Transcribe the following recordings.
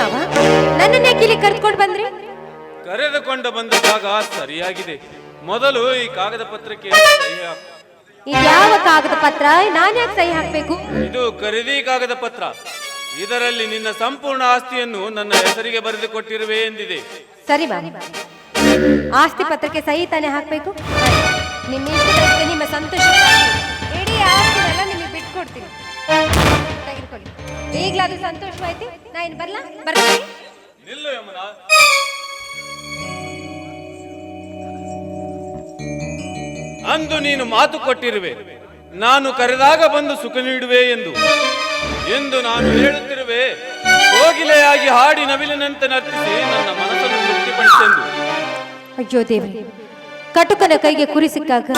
ಮಾವ? ನನ್ನನ್ನೇ ಕಿಲಿ ಕರ್ಕೊಂಡು ಬಂದ್ರಿ? ಕರೆದುಕೊಂಡು ಬಂದ ಜಾಗ ಸರಿಯಾಗಿದೆ. ಮೊದಲು ಈ ಕಾಗದ ಪತ್ರಕ್ಕೆ ಸಹಿ ಹಾಕು. ಇದ್ಯಾವ ಕಾಗದ ಪತ್ರ? ನಾನು ಯಾಕೆ ಸಹಿ ಹಾಕ್ಬೇಕು? ಇದು ಖರೀದಿ ಕಾಗದ ಪತ್ರ. ಇದರಲ್ಲಿ ನಿನ್ನ ಸಂಪೂರ್ಣ ಆಸ್ತಿಯನ್ನು ನನ್ನ ಹೆಸರಿಗೆ ಬರೆದುಕೊಟ್ಟಿರುವೆ ಎಂದಿದೆ. ಸರಿ ಬಾ ಆಸ್ತಿ ಪತ್ರಕ್ಕೆ ಸಹಿ ತಾನೇ ಹಾಕ್ಬೇಕು? ನಿಮ್ಮ ಸಂತೋಷ ನಿಮ್ಮ ಸಂತೋಷಕ್ಕಾಗಿ ಇಡೀ ಆಸ್ತಿನೆಲ್ಲ ನಿಮಗೆ ಬಿಟ್ಕೊಡ್ತೀನಿ. ತೆಗೆದುಕೊಳ್ಳಿ. ಈಗಲಾದ್ರೂ ಸಂತೋಷವಾಯ್ತು ನಾ ಇನ್ ಬರ್ಲಾ? ಬರ್ತೀನಿ. ನಿಲ್ಲು ಯಮುನಾ. ಅಂದು ನೀನು ಮಾತು ಕೊಟ್ಟಿರುವೆ. ನಾನು ಕರೆದಾಗ ಬಂದು ಸುಖ ನೀಡುವೆ ಎಂದು. ಎಂದು ನಾನು ಹೇಳುತ್ತಿರುವೆ. ಕೋಗಿಲೆಯಾಗಿ ಹಾಡಿ ನವಿಲಿನಂತೆ ನರ್ತಿಸಿ ನನ್ನ ಮನಸ್ಸನ್ನು ತೃಪ್ತಿಪಡಿಸೆಂದು. ಅಯ್ಯೋ ದೇವ್ರೆ ಕಟುಕನ ಕೈಗೆ ಕುರಿ ಸಿಕ್ಕಾಗ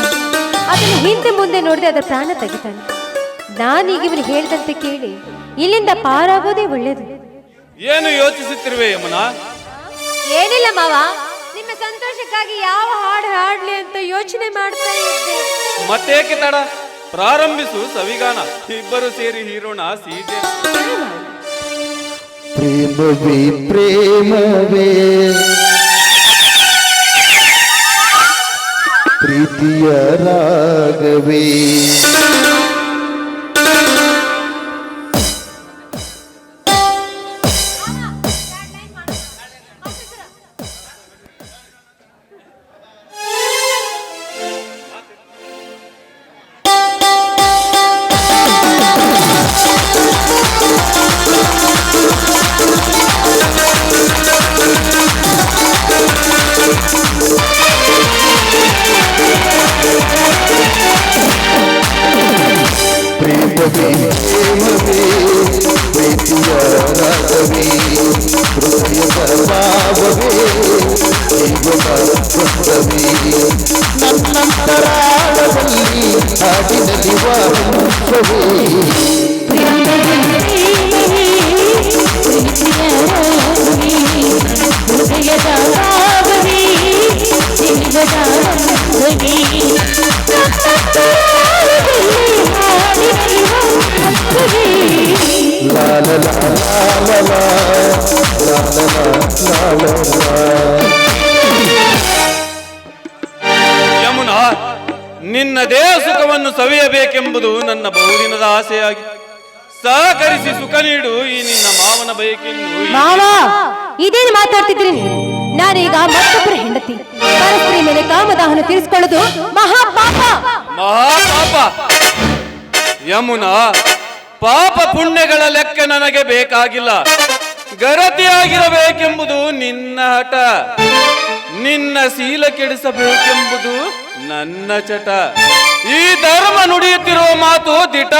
ಅದನ್ನು ಹಿಂದೆ ಮುಂದೆ ನೋಡಿದೆ ಅದರ ಪ್ರಾಣ ತೆಗಿತಾನೆ. ನಾನೀಗ ಇವನು ಹೇಳ್ದಂತೆ ಕೇಳಿ ಇಲ್ಲಿಂದ ಪಾರಾಗೋದೇ ಒಳ್ಳೇದು. ಏನು ಯೋಚಿಸುತ್ತಿರುವೆ ಯಮುನ? ಏನಿಲ್ಲ ಮಾವ ನಿಮ್ಮ ಸಂತೋಷಕ್ಕಾಗಿ ಯಾವ ಹಾಡು ಹಾಡ್ಲಿ ಅಂತ ಯೋಚನೆ ಮಾಡ್ತಾ ಇದ್ದೆ. ಮತ್ತೇಕೆ ತಡ? ಪ್ರಾರಂಭಿಸು ಸವಿಗಾನ. ಇಬ್ಬರು ಸೇರಿ ಹೀರೋಣ ಸೀತೆ. ಪ್ರೇಮವೇ ಪ್ರೇಮವೇ. ಪ್ರೀತಿಯ ರಾಗವೇ. ಪ್ರೇಮವೇ ಪ್ರೇಮವೇ ಪ್ರೀತಿಯ ರಾಗವೇ ಹೃದಯ ಭಾವವೇ ಜೀವನ ಬಂಧವೇ ನನ್ನಂತರಾಳದಲ್ಲಿ ಹಾಡಿನಲ್ಲಿ ವಾಸವೇ ಯಮುನಾ ನಿನ್ನ ದೇಹ ಸುಖವನ್ನು ಸವಿಯಬೇಕೆಂಬುದು ನನ್ನ ಬಹುದಿನದ ಆಸೆಯಾಗಿ ಸಹಕರಿಸಿ ಸುಖ ನೀಡು ಈ ನಿನ್ನ ಮಾವನ ಬಯಕೆಂದು ಮಾವ ಇದೇನು ಮಾತಾಡ್ತಿದ್ರಿ ನೀವು? ನಾನೀಗ ಮತ್ತೊಬ್ಬರ ಹೆಂಡತಿ. ಪರಸ್ತ್ರೀ ಮೇಲೆ ಕಾಮದಾಹನ ತೀರಿಸಿಕೊಳ್ಳೋದು ಮಹಾಪಾಪ. ಮಹಾಪಾಪ. ಯಮುನಾ ಪಾಪ ಪುಣ್ಯಗಳ ಲೆಕ್ಕ ನನಗೆ ಬೇಕಾಗಿಲ್ಲ. ಗರತಿಯಾಗಿರಬೇಕೆಂಬುದು ನಿನ್ನ ಹಠ. ನಿನ್ನ ಶೀಲ ಕೆಡಿಸಬೇಕೆಂಬುದು ನನ್ನ ಚಟ. ಈ ಧರ್ಮ ನುಡಿಯುತ್ತಿರುವ ಮಾತು ದಿಟ.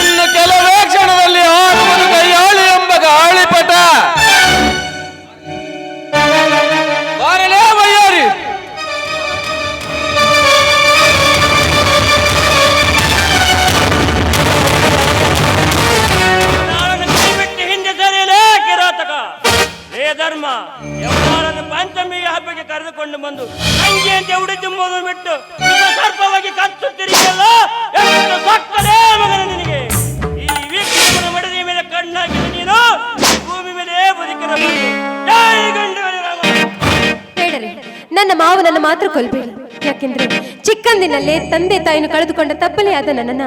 ಇನ್ನು ಕೆಲವೇ ಕ್ಷಣದಲ್ಲಿ ಆಡುವುದು ಕೈಯಾಳಿ ಎಂಬ ಗಾಳಿಪಟ. ಮಾತ್ರ ಕೊಲ್ಬೇಡಿ ಯಾಕೆಂದ್ರೆ ಚಿಕ್ಕಂದಿನಲ್ಲೇ ತಂದೆ ತಾಯಿನ ಕಳೆದುಕೊಂಡ ತಪ್ಪಲೆಯಾದ ನನ್ನನ್ನ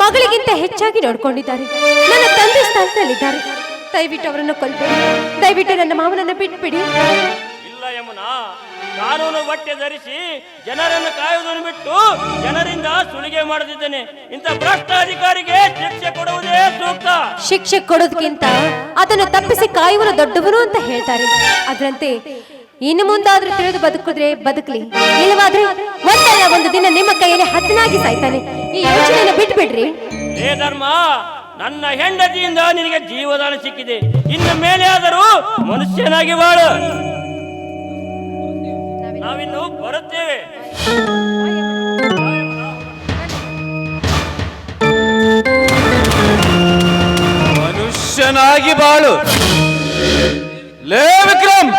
ಮಗಳಿಗಿಂತ ಹೆಚ್ಚಾಗಿ ನೋಡ್ಕೊಂಡಿದ್ದಾರೆ. ನನ್ನ ತಂದೆ ಸ್ಥಾನದಲ್ಲಿದ್ದಾರೆ. ದಯವಿಟ್ಟು ಅವರನ್ನು ಕೊಲ್ಬೇಡಿ ದಯವಿಟ್ಟು ನನ್ನ ಮಾವನನ್ನ ಬಿಟ್ಬಿಡಿ. ಇಲ್ಲ ಯಮುನಾ ಕಾನೂನು ಬಟ್ಟೆ ಧರಿಸಿ ಜನರನ್ನು ಕಾಯುವುದನ್ನು ಬಿಟ್ಟು ಜನರಿಂದ ಸುಲಿಗೆ ಮಾಡುತ್ತಿದ್ದೇನೆ ಇಂಥ ಭ್ರಷ್ಟ ಅಧಿಕಾರಿಗೆ ಶಿಕ್ಷೆ ಕೊಡುವುದೇ ಸೂಕ್ತ. ಶಿಕ್ಷೆ ಕೊಡೋದಕ್ಕಿಂತ ಅದನ್ನು ತಪ್ಪಿಸಿ ಕಾಯುವರು ದೊಡ್ಡವರು ಅಂತ ಹೇಳ್ತಾರೆ. ಅದರಂತೆ ಇನ್ನು ಮುಂದಾದ್ರೂ ತಿಳಿದು ಬದುಕಿದ್ರೆ ಬದುಕಲಿ. ಇಲ್ಲವಾದ್ರೆ ಒಂದಲ್ಲ ಒಂದು ದಿನ ನಿಮ್ಮ ಕೈಯಲ್ಲಿ ಹತ್ತನಾಗಿ ಸಾಯ್ತಾನೆ. ಈ ಯೋಚನೆಯನ್ನು ಬಿಟ್ಬಿಡ್ರಿ. ಹೇ ಧರ್ಮ ನನ್ನ ಹೆಂಡತಿಯಿಂದ ನಿನಗೆ ಜೀವದಾನ ಸಿಕ್ಕಿದೆ. ಇನ್ನು ಮೇಲೆ ಆದರೂ ಮನುಷ್ಯನಾಗಿ ಬಾಳು. ನಾವಿನ್ನು ಬರುತ್ತೇವೆ. ಮನುಷ್ಯನಾಗಿ ಬಾಳು. ಲೇ ವಿಕ್ರಮ್!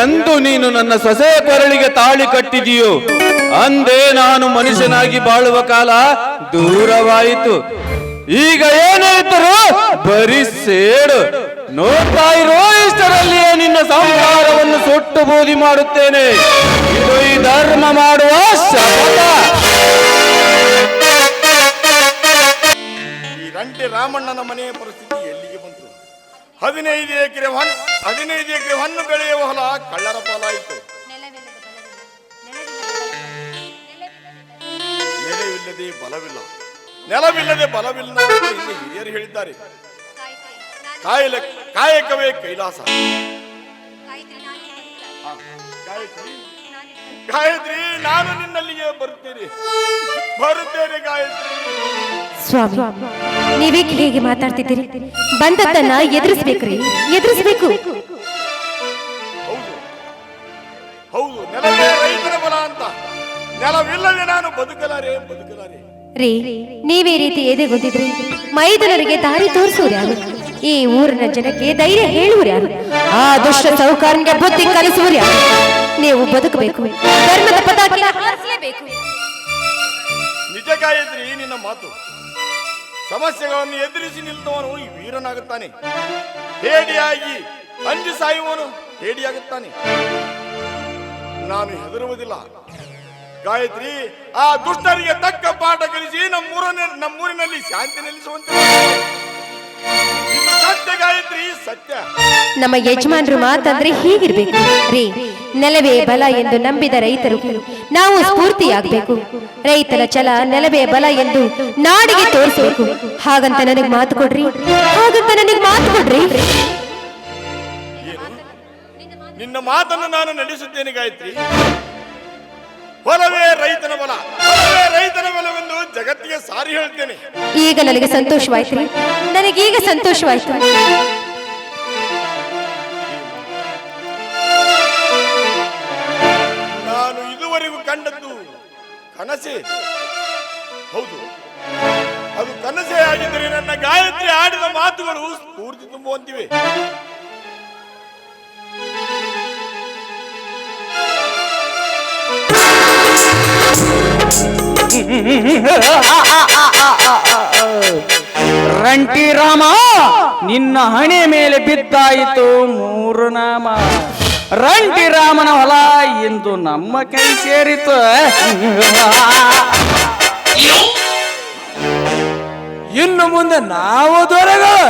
ಎಂದು ನೀನು ನನ್ನ ಸೊಸೆಯ ಕೊರಳಿಗೆ ತಾಳಿ ಕಟ್ಟಿದೆಯೋ ಅಂದೇ ನಾನು ಮನುಷ್ಯನಾಗಿ ಬಾಳುವ ಕಾಲ ದೂರವಾಯಿತು. ಈಗ ಏನೇ ಇದ್ದರೂ ಬರೀ ಸೇಡು. ನೋಡ್ತಾ ಇರೋ ಇಷ್ಟರಲ್ಲಿಯೇ ನಿನ್ನ ಸಂಸಾರವನ್ನು ಸುಟ್ಟು ಬೋಧಿ ಮಾಡುತ್ತೇನೆ. ಇದು ಈ ಧರ್ಮ ಮಾಡುವ ಶಪಥ ಈ ರಂಟೆ ರಾಮಣ್ಣನ ಮನೆಯ ಪರಿಸ್ಥಿತಿ ಹದಿನೈದು ಎಕರೆ ಹೊನ್ ಹದಿನೈದು ಎಕರೆ ಹಣ್ಣು ಬೆಳೆಯುವ ಹೊಲ ಕಳ್ಳರ ಪಾಲಾಯಿತು. ನೆಲವಿಲ್ಲದೆ ಬಲವಿಲ್ಲ. ನೆಲವಿಲ್ಲದೆ ಬಲವಿಲ್ಲ ಇಲ್ಲಿ ಹಿರಿಯರು ಹೇಳಿದ್ದಾರೆ. ಕಾಯಲ ಕಾಯಕವೇ ಕೈಲಾಸ. ಗಾಯತ್ರಿ ನಾನು ನಿನ್ನಲ್ಲಿಗೆ ಬರುತ್ತೇನೆ ಬರುತ್ತೇನೆ ಗಾಯತ್ರಿ. ಸ್ವಾಮಿ ನೀವೇಕೆ ಹೇಗೆ ಮಾತಾಡ್ತಿದ್ದೀರಿ? ಬಂದದ್ದನ್ನ ಎದುರಿಸ್ಬೇಕ್ರಿ ಎದುರಿಸ್ಬೇಕು. ಹೌದು. ಹೌದು ನೆಲವೇ ರೈತರ ಬಲ ಅಂತ. ನೆಲವಿಲ್ಲದೆ ನಾನು ಬದುಕಲಾರೆ ಬದುಕಲಾರೆ. ರೀ ನೀವೇ ರೀತಿ ಎದೆಗುಂದಿದ್ರಿ ಮೈದನರಿಗೆ ದಾರಿ ತೋರಿಸುವ ಯಾರು? ಈ ಊರಿನ ಜನಕ್ಕೆ ಧೈರ್ಯ ಹೇಳುವ ಯಾರು? ಆ ದುಷ್ಟ ಸೌಕಾರನಿಗೆ ಬುದ್ಧಿ ಕಲಿಸುವ ಯಾರು? ನೀವು ಬದುಕಬೇಕು. ನಿಜ ಗಾಯತ್ರಿ, ನಿನ್ನ ಮಾತು. ಸಮಸ್ಯೆಗಳನ್ನು ಎದುರಿಸಿ ನಿಲ್ತವನು ಈ ವೀರನಾಗುತ್ತಾನೆ. ಹೇಡಿಯಾಗಿ ಅಂಜಿ ಸಾಯುವನು ಹೇಡಿಯಾಗುತ್ತಾನೆ ನಾನು ಹೆದರುವುದಿಲ್ಲ. ಗಾಯತ್ರಿ, ಆ ದುಷ್ಟರಿಗೆ ತಕ್ಕ ಪಾಠ ಕಲಿಸಿ ನಮ್ಮೂರನ್ನ ನಮ್ಮೂರಿನಲ್ಲಿ ಶಾಂತಿ. ಇದು ಸತ್ಯ ಗಾಯತ್ರಿ ಸತ್ಯ. ನಮ್ಮ ಯಜಮಾನರು ಮಾತಂದ್ರೆ ಹೀಗಿರ್ಬೇಕು. ರೀ ನೆಲವೇ ಬಲ ಎಂದು ನಂಬಿದ ರೈತರು. ನಾವು ಸ್ಫೂರ್ತಿಯಾಗಬೇಕು. ರೈತರ ಛಲ ನೆಲವೇ ಬಲ ಎಂದು ನಾಡಿಗೆ ತೋರಿಸಬೇಕು. ಹಾಗಂತ ನನಗೆ ಮಾತು ಕೊಡ್ರಿ. ಹಾಗಂತ ನನಗೆ ಮಾತು ಕೊಡ್ರಿ. ನಿನ್ನ ಮಾತನ್ನು ನಾನು ನಡೆಸುತ್ತೇನೆ ಗಾಯತ್ರಿ. ಹೊಲವೇ ರೈತನ ಬಲ ಹೊಲವೇ ರೈತನ ಬಲವೆಂದು ಜಗತ್ತಿಗೆ ಸಾರಿ ಹೇಳ್ತೇನೆ. ಈಗ ನನಗೆ ಸಂತೋಷವಾಯ್ತು. ನನಗೀಗ ಸಂತೋಷವಾಯ್ತು. ನಾನು ಇದುವರೆಗೂ ಕಂಡದ್ದು ಕನಸೆ. ಹೌದು ಅದು ಕನಸೇ ಆಗಿದ್ದರೆ ನನ್ನ ಗಾಯತ್ರಿ ಆಡಿದ ಮಾತುಗಳು ಸ್ಫೂರ್ತಿ ತುಂಬುವಂತಿವೆ. ರಂಟಿ ರಾಮ, ನಿನ್ನ ಹಣೆ ಮೇಲೆ ಬಿದ್ದಾಯಿತು ಮೂರು ನಾಮ. ರಂಟಿ ರಾಮನ ಹೊಲ ಎಂದು ನಮ್ಮ ಕೈ ಸೇರಿತು. ಇನ್ನು ಮುಂದೆ ನಾವು ದೊರೆಗಳು.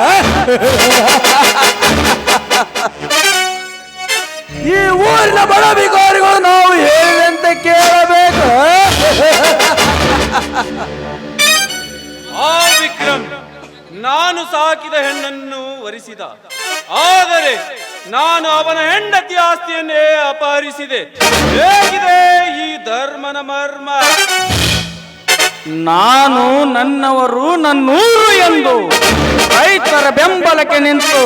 ಈ ಊರಿನ ಬಡ ಬಿಕಾರಿಗಳು ನಾವು ಹೇಳಿದಂತೆ ಕೇಳಬೇಕು. ಆ ವಿಕ್ರಮ್ ನಾನು ಸಾಕಿದ ಹೆಣ್ಣನ್ನು ವರಿಸಿದ. ಆದರೆ ನಾನು ಅವನ ಹೆಂಡತಿ ಆಸ್ತಿಯನ್ನೇ ಅಪಹರಿಸಿದೆ. ಹೇಗಿದೆ ಈ ಧರ್ಮನ ಮರ್ಮ? ನಾನು ನನ್ನವರು ನನ್ನೂರು ಎಂದು ರೈತರ ಬೆಂಬಲಕ್ಕೆ ನಿಂತು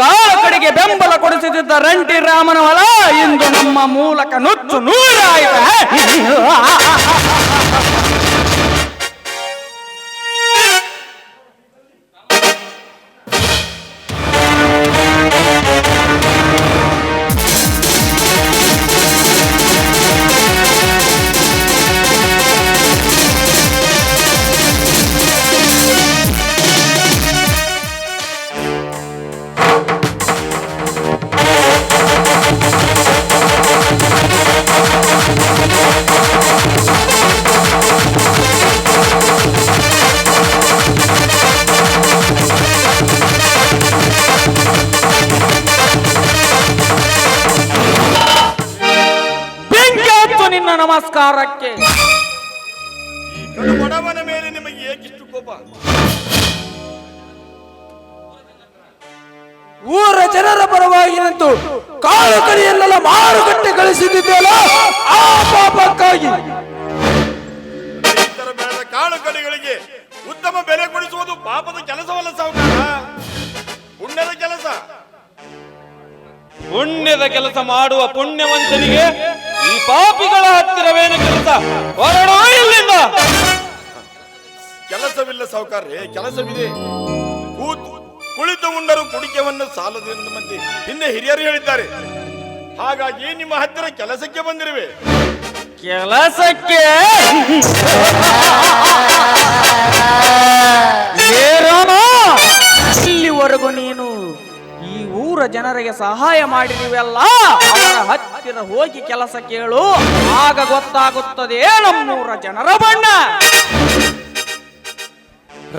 ಕಾಲ ಕಡೆಗೆ ಬೆಂಬಲ ಕೊಡಿಸುತ್ತಿದ್ದ ರಂಟಿ ರಾಮನ ಹೊಲ ಇಂದು ನಮ್ಮ ಮೂಲಕ ನುಚ್ಚು ನೂರಾಯಿತ? ನಮಸ್ಕಾರಕ್ಕೆ ಈ ಮೇಲೆ ನಿಮಗೆ ಏಕಿಷ್ಟು ಕೋಪ. ಊರ ಜನರ ಪರವಾಗಿ ನಿಂತು ಕಾಳು ಕಡಿಯನ್ನೆಲ್ಲ ಮಾರುಕಟ್ಟೆ ಕಳಿಸಿದ್ದೆಲ್ಲ ಆ ಪಾಪಕ್ಕಾಗಿ. ರೈತರ ಬೆಳೆದ ಕಾಳು ಕಡಿಗಳಿಗೆ ಉತ್ತಮ ಬೆಲೆ ಕೊಡಿಸುವುದು ಪಾಪದ ಕೆಲಸವಲ್ಲ ಸಾವುಕಾರ. ಪುಣ್ಯದ ಕೆಲಸ. ಪುಣ್ಯದ ಕೆಲಸ ಮಾಡುವ ಪುಣ್ಯವಂತನಿಗೆ ಈ ಪಾಪಿಗಳ ಹತ್ತಿರವೇನು ಕೆಲಸ? ಹೊರಡೋ ಇಲ್ಲಿಂದ. ಕೆಲಸವಿಲ್ಲ ಸಾವುಕಾರ್ರೆ ಕೆಲಸವಿದೆ. ಕೂತು ಕುಳಿತು ಉಂಡರು ಕುಡಿಕೆವನ್ನು ಸಾಲದು ಎಂದು ಮಂದಿ ಹಿಂದೆ ಹಿರಿಯರು ಹೇಳಿದ್ದಾರೆ. ಹಾಗಾಗಿ ನಿಮ್ಮ ಹತ್ತಿರ ಕೆಲಸಕ್ಕೆ ಬಂದಿರುವೆ. ಕೆಲಸಕ್ಕೆ? ಇಲ್ಲಿವರೆಗೂ ನೀನು ನೂರ ಜನರಿಗೆ ಸಹಾಯ ಮಾಡಿರುವೆಲ್ಲ ಅವರ ಹತ್ತಿರ ಹೋಗಿ ಕೆಲಸ ಕೇಳು. ಆಗ ಗೊತ್ತಾಗುತ್ತದೆ ನಮ್ಮೂರ ಜನರ ಬಣ್ಣ?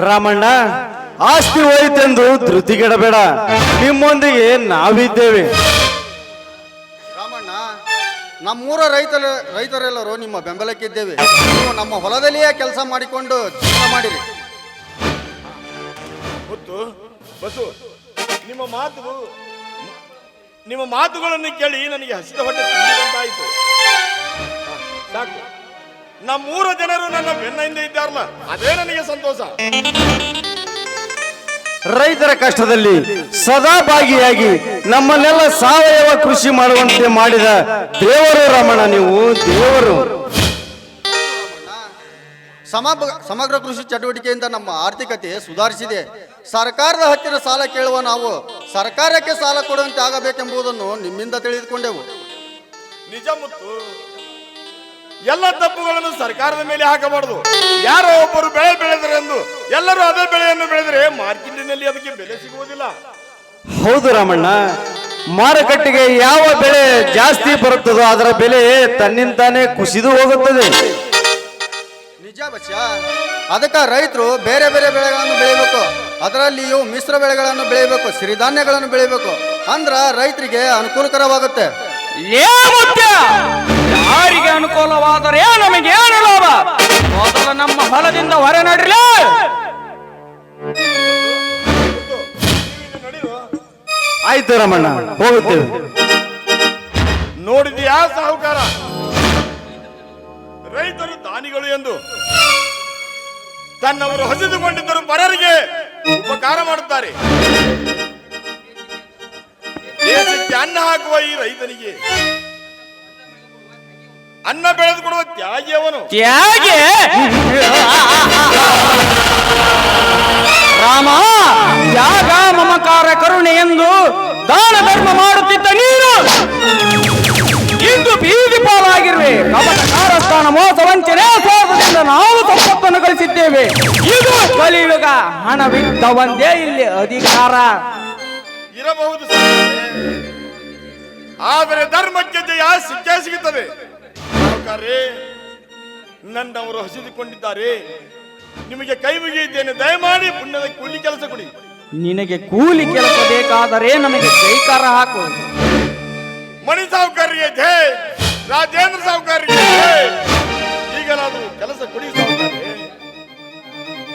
ರಾಮಣ್ಣ ಆಸ್ತಿ ಹೋಯ್ತೆಂದು ಧೃತಿಗೆಡಬೇಡ. ನಿಮ್ಮೊಂದಿಗೆ ನಾವಿದ್ದೇವೆ. ರಾಮಣ್ಣ ನಮ್ಮೂರ ರೈತರ ರೈತರೆಲ್ಲರೂ ನಿಮ್ಮ ಬೆಂಬಲಕ್ಕಿದ್ದೇವೆ. ನೀವು ನಮ್ಮ ಹೊಲದಲ್ಲಿಯೇ ಕೆಲಸ ಮಾಡಿಕೊಂಡು ಜೀವನ ಮಾಡಿರಿ. ಮುತ್ತು ಬಸು ನಿಮ್ಮ ಮಾತು ನಿಮ್ಮ ಮಾತುಗಳನ್ನು ಕೇಳಿ ನನಗೆ ಹಸಿದ ಹೊಟ್ಟೆ ತುಂಬಿದಂತಾಯಿತು. ಸಾಕು. ನಮ್ಮೂರ ಜನರು ನನ್ನ ಬೆನ್ನ ಹಿಂದೆ ಇದ್ದಾರಲ್ಲ, ಅದೇ ನನಗೆ ಸಂತೋಷ. ರೈತರ ಕಷ್ಟದಲ್ಲಿ ಸದಾ ಭಾಗಿಯಾಗಿ ನಮ್ಮನ್ನೆಲ್ಲ ಸಾವಯವ ಕೃಷಿ ಮಾಡುವಂತೆ ಮಾಡಿದ ದೇವರು ರಮಣ ನೀವು, ದೇವರು. ಸಮಗ್ರ ಸಮಗ್ರ ಕೃಷಿ ಚಟುವಟಿಕೆಯಿಂದ ನಮ್ಮ ಆರ್ಥಿಕತೆ ಸುಧಾರಿಸಿದೆ. ಸರ್ಕಾರದ ಹತ್ತಿರ ಸಾಲ ಕೇಳುವ ನಾವು ಸರ್ಕಾರಕ್ಕೆ ಸಾಲ ಕೊಡುವಂತೆ ಆಗಬೇಕೆಂಬುದನ್ನು ನಿಮ್ಮಿಂದ ತಿಳಿದುಕೊಂಡೆವು. ನಿಜ ಮುತ್ತು ಎಲ್ಲ ತಪ್ಪುಗಳನ್ನು ಸರ್ಕಾರದ ಮೇಲೆ ಹಾಕಬಾರದು. ಯಾರೋ ಒಬ್ಬರು ಬೆಳೆ ಬೆಳೆದರೆ ಎಂದು ಎಲ್ಲರೂ ಅದೇ ಬೆಳೆಯನ್ನು ಬೆಳೆದರೆ ಮಾರ್ಕೆಟಿನಲ್ಲಿ ಅದಕ್ಕೆ ಬೆಲೆ ಸಿಗುವುದಿಲ್ಲ. ಹೌದು ರಾಮಣ್ಣ ಮಾರುಕಟ್ಟೆಗೆ ಯಾವ ಬೆಳೆ ಜಾಸ್ತಿ ಬರುತ್ತದೋ ಅದರ ಬೆಲೆ ತನ್ನಿಂದಾನೇ ಕುಸಿದು ಹೋಗುತ್ತದೆ. ನಿಜ ಬಚ್ಚ. ಅದಕ್ಕೆ ರೈತರು ಬೇರೆ ಬೇರೆ ಬೆಳೆಗಳನ್ನು ಬೆಳಿಬೇಕು. ಅದರಲ್ಲಿಯೂ ಮಿಶ್ರ ಬೆಳೆಗಳನ್ನು ಬೆಳಿಬೇಕು ಸಿರಿಧಾನ್ಯಗಳನ್ನು ಬೆಳಿಬೇಕು. ಅಂದ್ರ ರೈತರಿಗೆ ಅನುಕೂಲಕರವಾಗುತ್ತೆ. ಯಾರಿಗೆ ಅನುಕೂಲವಾದರೆ ನಮಗೆ ಏನು ಲಾಭ? ಮೊದಲು ನಮ್ಮ ಹೊಲದಿಂದ ಹೊರ ನಡ್ರಿ. ಆಯ್ತು ರಮಣ್ಣ ಹೋಗುತ್ತೇವೆ. ನೋಡಿದ್ಯಾ ಸಾಹುಕಾರ? ರೈತರು ದಾನಿಗಳು ಎಂದು. ತನ್ನವರು ಹಸಿದುಕೊಂಡಿದ್ದರು ಪರರಿಗೆ ಉಪಕಾರ ಮಾಡುತ್ತಾರೆ. ದೇಶಕ್ಕೆ ಅನ್ನ ಹಾಕುವ ಈ ರೈತನಿಗೆ ಅನ್ನ ಬೆಳೆದು ಕೊಡುವ ತ್ಯಾಗಿ ಅವನು. ತ್ಯಾಗೆ? ರಾಮ ತ್ಯಾಗ ಮಮಕಾರ ಕರುಣೆ ಎಂದು ದಾನ ಧರ್ಮ ಮಾಡುತ್ತಿದ್ದ ನೀನು. ಇಂದು ಬೀದಿ ಪಾಲಾಗಿರುವೆ. ಕಪಟ ಕಾರಸ್ಥಾನ ಮೋಸ ವಂಚನೆ ಸ್ವಾರ್ಥದಿಂದ ನಾವು ಸಂಪತ್ತನ್ನು ಗಳಿಸಿದ್ದೇವೆ. ಇದು ಕಲಿಯುಗ ಹಣವಿದ್ದ ಒಂದೇ ಇಲ್ಲಿ ಅಧಿಕಾರ. ಇರಬಹುದು. ಆದರೆ ಧರ್ಮಕ್ಕೆ ಜಯ ಸಿಕ್ಕೇ ಸಿಗುತ್ತದೆ. ನನ್ನವರು ಹಸಿದುಕೊಂಡಿದ್ದಾರೆ. ನಿಮಗೆ ಕೈ ಮುಗಿಯುತ್ತೇನೆ. ದಯಮಾಡಿ ಪುಣ್ಯದ ಕೂಲಿ ಕೆಲಸ ಕೊಡಿ. ನಿನಗೆ ಕೂಲಿ ಕೆಲಸ ಬೇಕಾದರೆ ನಮಗೆ ಕೈಕಾರ ಹಾಕು ಮಣಿ ಸಾವುಕಾರರಿಗೆ ಜೈ, ರಾಜೇಂದ್ರ ಸಾವುಕಾರರಿಗೆ ಜೈ. ಈಗಲಾದರೂ ಕೆಲಸ ಕೊಡಿ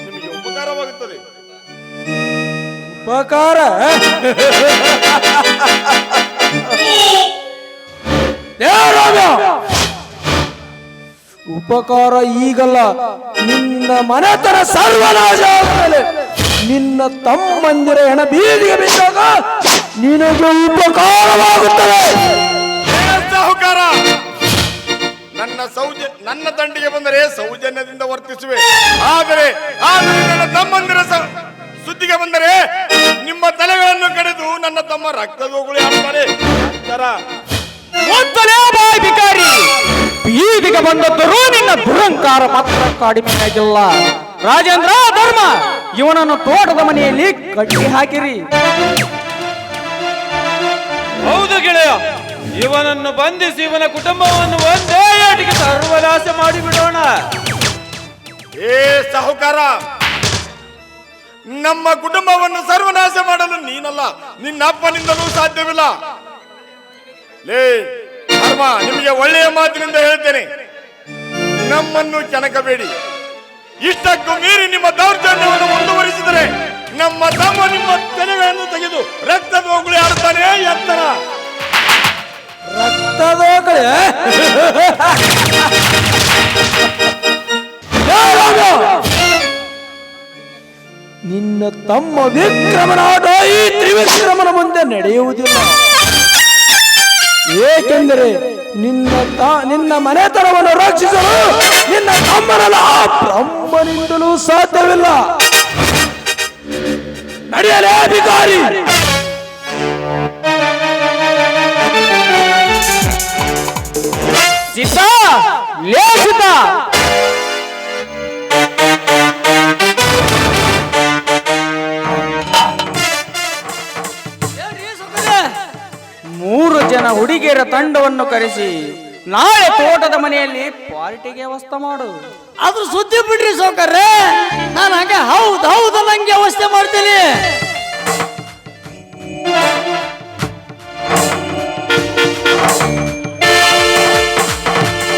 ನಿಮಗೆ ಉಪಕಾರವಾಗುತ್ತದೆ. ಉಪಕಾರ ಉಪಕಾರ ಈಗಲ್ಲ, ನಿನ್ನ ಮನೆತನ ಸರ್ವನಾಶ ನಿನ್ನ ತಮ್ಮಂದಿರ ಹೆಣ ಬೀದಿಗೆ ಬಿದ್ದಾಗ ನಿನಗೆ ಉಪಕಾರವಾಗುತ್ತದೆ ಸಾಹುಕಾರ ನನ್ನ ಸೌಜ ನನ್ನ ತಂಡಿಗೆ ಬಂದರೆ ಸೌಜನ್ಯದಿಂದ ವರ್ತಿಸುವೆ. ಆದರೆ ಆದರೆ ನನ್ನ ತಮ್ಮಂದಿರ ಸುದ್ದಿಗೆ ಬಂದರೆ ನಿಮ್ಮ ತಲೆಗಳನ್ನು ಕಡಿದು ನನ್ನ ತಮ್ಮ ರಕ್ತದೋಗುಳಿ ಬಾಯ್ ಬಿಕಾರಿ ಬೀದಿಗೆ ಬಂದದ್ದರೂ ನಿನ್ನ ದುರಂಕಾರ ಮಾತ್ರ ಕಡಿಮೆಯಾಗಿಲ್ಲ ರಾಜೇಂದ್ರ ಧರ್ಮ ಇವನನ್ನು ತೋಟದ ಮನೆಯಲ್ಲಿ ಕಟ್ಟಿ ಹಾಕಿರಿ. ಹೌದು ಗೆಳೆಯ, ಇವನನ್ನು ಬಂಧಿಸಿ ಇವನ ಕುಟುಂಬವನ್ನು ಒಂದೇ ಏಟಿಗೆ ಸರ್ವನಾಶ ಮಾಡಿಬಿಡೋಣ. ಏ ಸಾಹುಕಾರ, ನಮ್ಮ ಕುಟುಂಬವನ್ನು ಸರ್ವನಾಶ ಮಾಡಲು ನೀನಲ್ಲ ನಿನ್ನಪ್ಪನಿಂದಲೂ ಸಾಧ್ಯವಿಲ್ಲ. ಲೇ, ಧರ್ಮ, ನಿಮಗೆ ಒಳ್ಳೆಯ ಮಾತಿನಿಂದ ಹೇಳ್ತೇನೆ. ನಮ್ಮನ್ನು ಕೆಣಕಬೇಡಿ. ಇಷ್ಟಕ್ಕೂ ಮೀರಿ ನಿಮ್ಮ ದೌರ್ಜನ್ಯವನ್ನು ಮುಂದುವರಿಸಿದರೆ ನಮ್ಮ ತಮ್ಮ ನಿಮ್ಮ ತಲೆಗಳನ್ನು ತೆಗೆದು ರಕ್ತದ ಹೋಗಲಿ ಆಡ್ತಾನೆ ಎತ್ತರ ರಕ್ತದ ಹೋಗಲಿ ನಿನ್ನ ತಮ್ಮ ವಿಕ್ರಮನಾಟ ಈ ತ್ರಿವಿಕ್ರಮನ ಮುಂದೆ ನಡೆಯುವುದಿಲ್ಲ. ಏಕೆಂದರೆ ನಿನ್ನ ತ, ನಿನ್ನ ಮನೆತನವನ್ನು ರಕ್ಷಿಸಲು ನಿನ್ನ ತಮ್ಮನಲ್ಲ ಬ್ರಹ್ಮನಿಂದಲೂ ಸಾಧ್ಯವಿಲ್ಲ. ನಡೆಯಲೇ ಅಧಿಕಾರಿ! ಸೀತಾ ಮೂರು ಜನ ಹುಡುಗಿಯರ ತಂಡವನ್ನು ಕರೆಸಿ ನಾಳೆ ತೋಟದ ಮನೆಯಲ್ಲಿ ಪಾರ್ಟಿಗೆ ವ್ಯವಸ್ಥೆ ಮಾಡು. ಅದ್ರ ಸುದ್ದಿ ಬಿಡ್ರಿ ಸೌಕರ್ಯ ನಾನು ಹಂಗೆ ಹೌದು ಹೌದು ನಂಗೆ ವ್ಯವಸ್ಥೆ ಮಾಡ್ತೀನಿ.